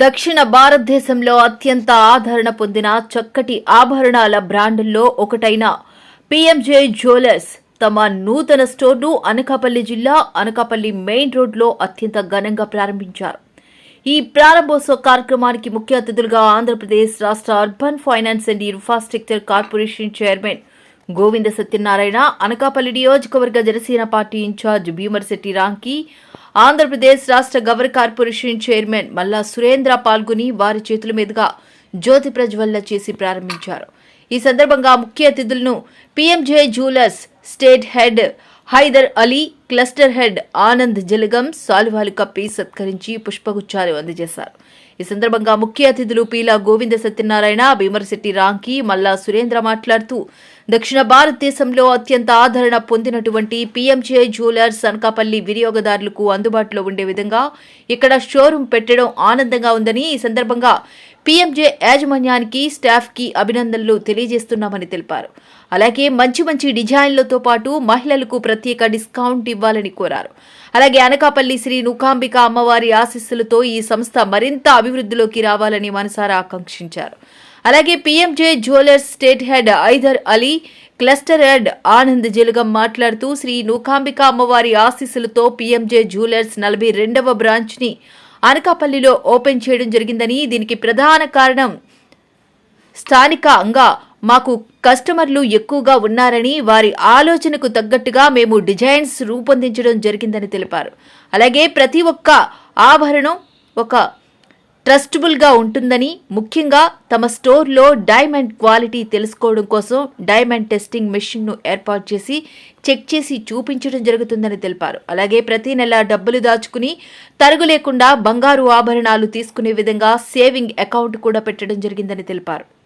దక్షిణ భారతదేశంలో అత్యంత ఆదరణ పొందిన చక్కటి ఆభరణాల బ్రాండ్ల్లో ఒకటైన పిఎంజే జ్యువెలర్స్ తమ నూతన స్టోర్ను అనకాపల్లి జిల్లా అనకాపల్లి మెయిన్ రోడ్లో అత్యంత ఘనంగా ప్రారంభించారు. ఈ ప్రారంభోత్సవ కార్యక్రమానికి ముఖ్య అతిథులుగా ఆంధ్రప్రదేశ్ రాష్ట్ర urban finance and infrastructure corporation chairman Govinda Satyanarayana Anakapalli నియోజకవర్గ జనసేన పార్టీ ఇన్ఛార్జ్ భీమర్శెట్టి రాంకి ఆంధ్రప్రదేశ్ రాష్ట్ర గవర్ కార్పొరేషన్ చైర్మన్ మల్లా సురేంద్ర పాల్గొని వారి చేతుల మీదుగా జ్యోతి ప్రజ్వల్ల చేసి ప్రారంభించారు. ఈ సందర్భంగా ముఖ్య అతిథులను PMJ jewellers state head Haidar Ali cluster head Anand Jalagam సాలువాలు కప్పి సత్కరించి పుష్పగుచ్చాలు అందజేశారు. ఈ సందర్భంగా ముఖ్య అతిథులు పీలా గోవింద సత్యనారాయణ భీమరశెట్టి రాంకి మల్లా సురేంద్ర మాట్లాడుతూ దక్షిణ భారతదేశంలో అత్యంత ఆదరణ పొందినటువంటి పీఎంజే జ్యువెలర్స్ అనకాపల్లి వినియోగదారులకు అందుబాటులో ఉండే విధంగా ఇక్కడ షోరూం పెట్టడం ఆనందంగా ఉందని ఈ సందర్భంగా పీఎంజే యాజమాన్యానికి స్టాఫ్కి అభినందనలు తెలియజేస్తున్నామని తెలిపారు. అలాగే మంచి మంచి డిజైన్లతో పాటు మహిళలకు ప్రత్యేక డిస్కౌంట్ ఇవ్వాలని కోరారు. అలాగే అనకాపల్లి శ్రీ నుకాంబిక అమ్మవారి ఆశీస్సులతో ఈ సంస్థ మరింత అభివృద్ధిలోకి రావాలని మనసారా ఆకాంక్షించారు. అలాగే PMJ jewellers state head Haidar Ali cluster head Anand Jalugam మాట్లాడుతూ శ్రీ నూకాంబిక అమ్మవారి ఆశీస్సులతో పీఎంజే జ్యువెలర్స్ నలభై రెండవ బ్రాంచ్ని అనకాపల్లిలో ఓపెన్ చేయడం జరిగిందని దీనికి ప్రధాన కారణం స్థానికంగా మాకు కస్టమర్లు ఎక్కువగా ఉన్నారని వారి ఆలోచనకు తగ్గట్టుగా మేము డిజైన్స్ రూపొందించడం జరిగిందని తెలిపారు. అలాగే ప్రతి ఒక్క ఆభరణం ఒక ట్రస్టబుల్గా ఉంటుందని ముఖ్యంగా తమ స్టోర్లో డైమండ్ క్వాలిటీ తెలుసుకోవడం కోసం డైమండ్ టెస్టింగ్ మెషిన్ను ఏర్పాటు చేసి చెక్ చేసి చూపించడం జరుగుతుందని తెలిపారు. అలాగే ప్రతి నెల డబ్బులు దాచుకుని తరుగు లేకుండా బంగారు ఆభరణాలు తీసుకునే విధంగా సేవింగ్ అకౌంట్ కూడా పెట్టడం జరిగిందని తెలిపారు.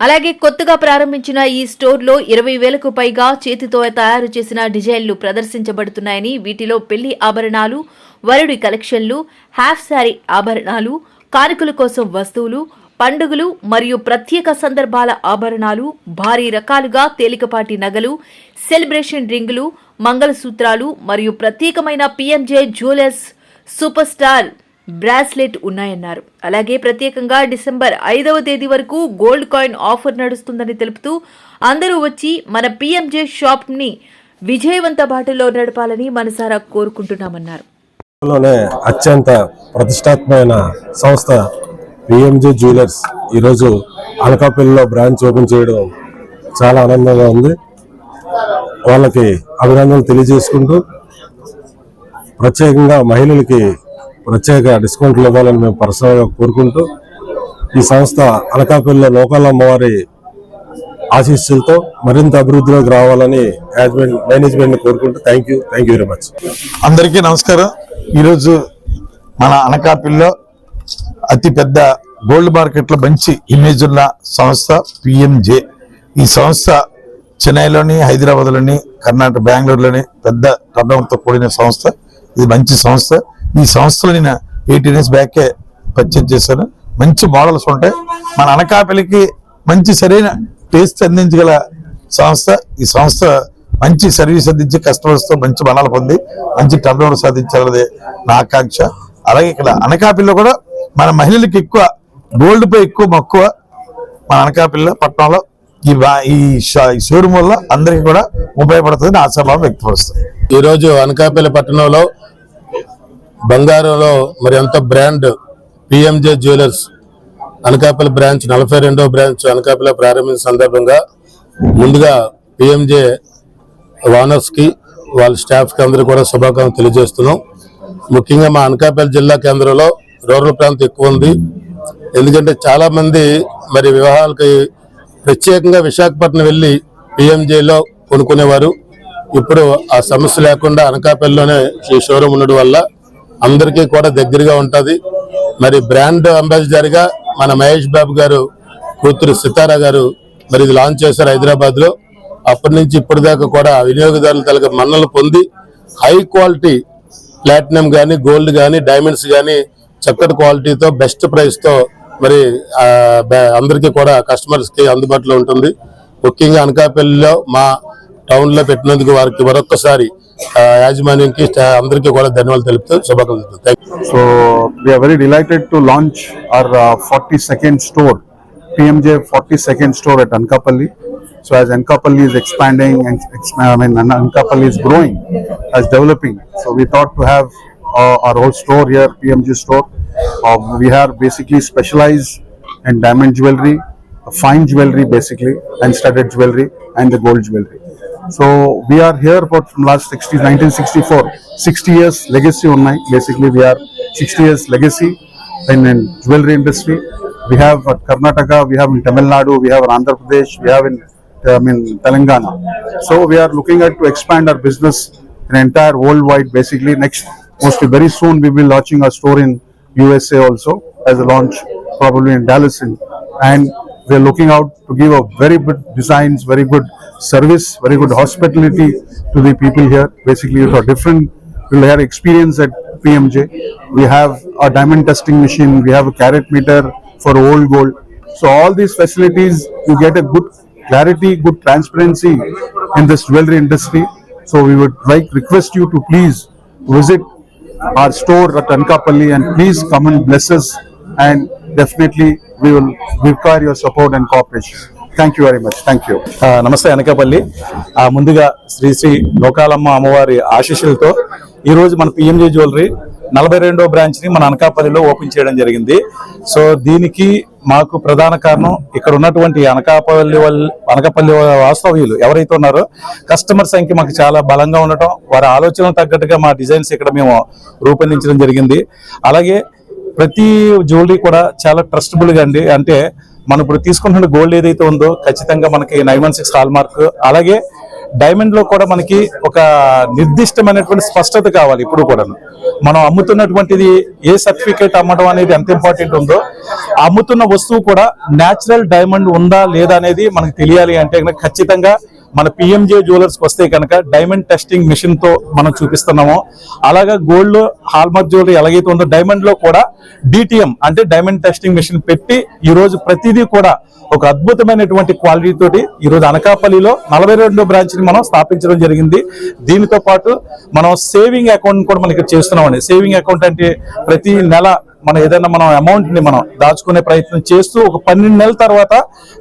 అలాగే కొత్తగా ప్రారంభించిన ఈ స్టోర్లో ఇరవై వేలకు పైగా చేతితో తయారు చేసిన డిజైన్లు ప్రదర్శించబడుతున్నాయని వీటిలో పెళ్ళి ఆభరణాలు వరుడి కలెక్షన్లు హాఫ్ శారీ ఆభరణాలు కానుకల కోసం వస్తువులు పండుగలు మరియు ప్రత్యేక సందర్భాల ఆభరణాలు భారీ రకాలుగా తేలికపాటి నగలు సెలబ్రేషన్ రింగులు మంగళసూత్రాలు మరియు ప్రత్యేకమైన PMJ jewellers super star bracelet ఉన్నాయన్నారు. అలాగే ప్రత్యేకంగా డిసెంబర్ ఐదవ తేదీ వరకు గోల్డ్ కాయిన్ ఆఫర్ నడుస్తుందని తెలుపుతూ అందరూ వచ్చి మన పిఎంజే షాప్ని విజయవంత బాటలో నడపాలని మనసారా కోరుకుంటున్నామన్నారు. లోనే అత్యంత ప్రతిష్టాత్మకమైన సంస్థ పిఎంజే జ్యువెలర్స్ ఈరోజు అనకాపల్లిలో బ్రాంచ్ ఓపెన్ చేయడం చాలా ఆనందంగా ఉంది. వాళ్ళకి అభినందనలు తెలియజేసుకుంటూ ప్రత్యేకంగా మహిళలకి ప్రత్యేక డిస్కౌంట్లు ఇవ్వాలని మేము పర్సనల్గా కోరుకుంటూ ఈ సంస్థ అనకాపల్లిలో లోకల్ అమ్మవారి ఆశీస్సులతో మరింత అభివృద్ధిలోకి రావాలని మేనేజ్మెంట్ మేనేజ్మెంట్ని కోరుకుంటూ thank you thank you very much. అందరికీ నమస్కారం. ఈరోజు మన అనకాపల్లిలో అతి పెద్ద గోల్డ్ మార్కెట్లో మంచి ఇమేజ్ ఉన్న సంస్థ పిఎంజే ఈ సంస్థ చెన్నైలోని హైదరాబాద్లోని కర్ణాటక బెంగళూరులోని పెద్ద టర్నోవర్తో కూడిన సంస్థ. ఇది మంచి సంస్థ. ఈ సంస్థలో నేను ఎయిటీన్ ఇయర్స్ బ్యాకే పర్చేజ్ చేశాను. మంచి మోడల్స్ ఉంటాయి మన అనకాపల్లికి మంచి సరైన టేస్ట్ అందించగల సంస్థ. ఈ సంస్థ మంచి సర్వీస్ అందించి కస్టమర్స్తో మంచి బలాలు పొంది మంచి టర్న్ సాధించాలనేది నా ఆకాంక్ష. అలాగే ఇక్కడ అనకాపల్లిలో కూడా మన మహిళలకు ఎక్కువ గోల్డ్పై ఎక్కువ మక్కువ మన అనకాపల్లిలో పట్టణంలో ఈ ఈ షా- షోరూమ్ వల్ల అందరికీ కూడా ఉపయోగపడుతుందని ఆశాభావం వ్యక్తపరుస్తుంది. ఈరోజు అనకాపల్లి పట్టణంలో బంగారంలో మరి ఎంత brand PMJ jewellers Anakapalli branch నలభై రెండో బ్రాంచ్ అనకాపల్లి ప్రారంభించిన సందర్భంగా ముందుగా పిఎంజే ఓనర్స్కి వాళ్ళ స్టాఫ్కి అందరూ కూడా శుభాకాంక్షలు తెలియజేస్తున్నాం. ముఖ్యంగా మా అనకాపల్లి జిల్లా కేంద్రంలో రూరల్ ప్రాంతం ఎక్కువ ఉంది. ఎందుకంటే చాలామంది మరి వివాహాలకి ప్రత్యేకంగా విశాఖపట్నం వెళ్ళి పిఎంజేలో కొనుక్కునేవారు. ఇప్పుడు ఆ సమస్య లేకుండా అనకాపల్లిలోనే ఈ షోరూమ్ ఉండడం వల్ల అందరికీ కూడా దగ్గరగా ఉంటుంది. మరి బ్రాండ్ అంబాసిడర్గా మన మహేష్ బాబు గారు కూతురు సితారా గారు మరి ఇది లాంచ్ చేశారు హైదరాబాద్లో. అప్పటి నుంచి ఇప్పటి దాకా కూడా వినియోగదారుల తలక మన్నలు పొంది హై క్వాలిటీ ప్లాటినం కానీ గోల్డ్ కానీ డైమండ్స్ కానీ చక్కటి క్వాలిటీతో బెస్ట్ ప్రైస్తో మరి అందరికీ కూడా కస్టమర్స్కి అందుబాటులో ఉంటుంది. ముఖ్యంగా అనకాపల్లిలో మా టౌన్లో పెట్టినందుకు వారికి మరొక్కసారి ఆ, యాజమాన్యంకి స్టా- అందరికీ కూడా ధన్యవాదాలు తెలుపుతూ శుభాకాంక్షలు thank you So we are very delighted to launch our uh, 42nd store, PMJ 42nd store at Ankapalli. So as Ankapalli is expanding and ex- I mean Ankapalli is growing, as developing. So we thought to have uh, our whole store here, PMJ store. Uh, we are basically specialized in diamond jewelry, fine jewelry basically, and studded jewelry and the gold jewelry. So we are here for from last 60, 1964, 60 years legacy online. Basically, we are 60 years legacy in, in jewelry industry. We have at Karnataka, we have in Tamil Nadu, we have in Andhra Pradesh, we have in uh, I mean Telangana. So we are looking at to expand our business in entire worldwide. Basically, next mostly very soon we will be launching a store in USA also as a launch probably in Dallas and we are looking out to give a very good designs, very good service, very good hospitality to the people here. Basically, for different, will have experience at PMJ. We have a diamond testing machine, we have a carat meter for old gold. So all these facilities, you get a good clarity, good transparency in this jewelry industry. So we would like request you to please visit our store at Ankapalli and please come and bless us and definitely we will require your support and cooperation. Thank you very much thank you నమస్తే అనకాపల్లి. ముందుగా శ్రీ శ్రీ లోకాలమ్మ అమ్మవారి ఆశీస్సులతో ఈరోజు మన PMJ jewellery నలభై రెండో బ్రాంచ్ని మన అనకాపల్లిలో ఓపెన్ చేయడం జరిగింది. సో దీనికి మాకు ప్రధాన కారణం ఇక్కడ ఉన్నటువంటి అనకాపల్లి అనకాపల్లి వాస్తవ్యులు ఎవరైతే ఉన్నారో కస్టమర్ సంఖ్య మాకు చాలా బలంగా ఉండటం వారి ఆలోచనలు తగ్గట్టుగా మా డిజైన్స్ ఇక్కడ మేము రూపొందించడం జరిగింది. అలాగే ప్రతి జ్యువెలరీ కూడా చాలా ట్రస్టబుల్గా అండి. అంటే మనం ఇప్పుడు తీసుకుంటున్న గోల్డ్ ఏదైతే ఉందో ఖచ్చితంగా మనకి nine one six hallmark అలాగే డైమండ్లో కూడా మనకి ఒక నిర్దిష్టమైనటువంటి స్పష్టత కావాలి ఇప్పుడు కూడా మనం అమ్ముతున్నటువంటిది ఏ సర్టిఫికేట్ అమ్మడం అనేది ఎంత ఇంపార్టెంట్ ఉందో అమ్ముతున్న వస్తువు కూడా న్యాచురల్ డైమండ్ ఉందా లేదా అనేది మనకు తెలియాలి అంటే ఖచ్చితంగా మన పిఎంజే జ్యువెలర్స్కి వస్తే కనుక డైమండ్ టెస్టింగ్ మిషన్తో మనం చూపిస్తున్నాము. అలాగా గోల్డ్ హాల్మార్క్ జ్యువెలరీ ఎలాగైతే ఉందో డైమండ్లో కూడా డిటిఎం అంటే డైమండ్ టెస్టింగ్ మిషన్ పెట్టి ఈరోజు ప్రతిదీ కూడా ఒక అద్భుతమైనటువంటి క్వాలిటీ తోటి ఈ రోజు అనకాపల్లిలో నలభై రెండో బ్రాంచ్ని మనం స్థాపించడం జరిగింది. దీనితో పాటు మనం సేవింగ్ అకౌంట్ కూడా మనం ఇక్కడ చేస్తున్నామండి. సేవింగ్ అకౌంట్ అంటే ప్రతి నెల మనం ఏదైనా మనం అమౌంట్ని మనం దాచుకునే ప్రయత్నం చేస్తూ ఒక పన్నెండు నెలల తర్వాత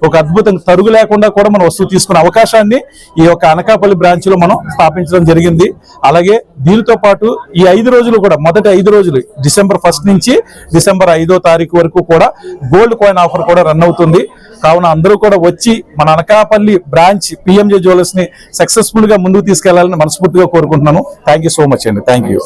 ఒక అద్భుతం తరుగు లేకుండా కూడా మనం వస్తువు తీసుకునే అవకాశాన్ని ఈ యొక్క అనకాపల్లి బ్రాంచ్లో మనం స్థాపించడం జరిగింది. అలాగే దీనితో పాటు ఈ ఐదు రోజులు కూడా మొదటి ఐదు రోజులు డిసెంబర్ ఫస్ట్ నుంచి డిసెంబర్ ఐదో తారీఖు వరకు కూడా గోల్డ్ కాయిన్ ఆఫర్ కూడా రన్ అవుతుంది. కావున అందరూ కూడా వచ్చి మన అనకాపల్లి బ్రాంచ్ పిఎంజే జ్యువెలర్స్ని సక్సెస్ఫుల్గా ముందుకు తీసుకెళ్ళాలని మనస్ఫూర్తిగా కోరుకుంటున్నాను. థ్యాంక్ యూ సో మచ్ అండి. Thank you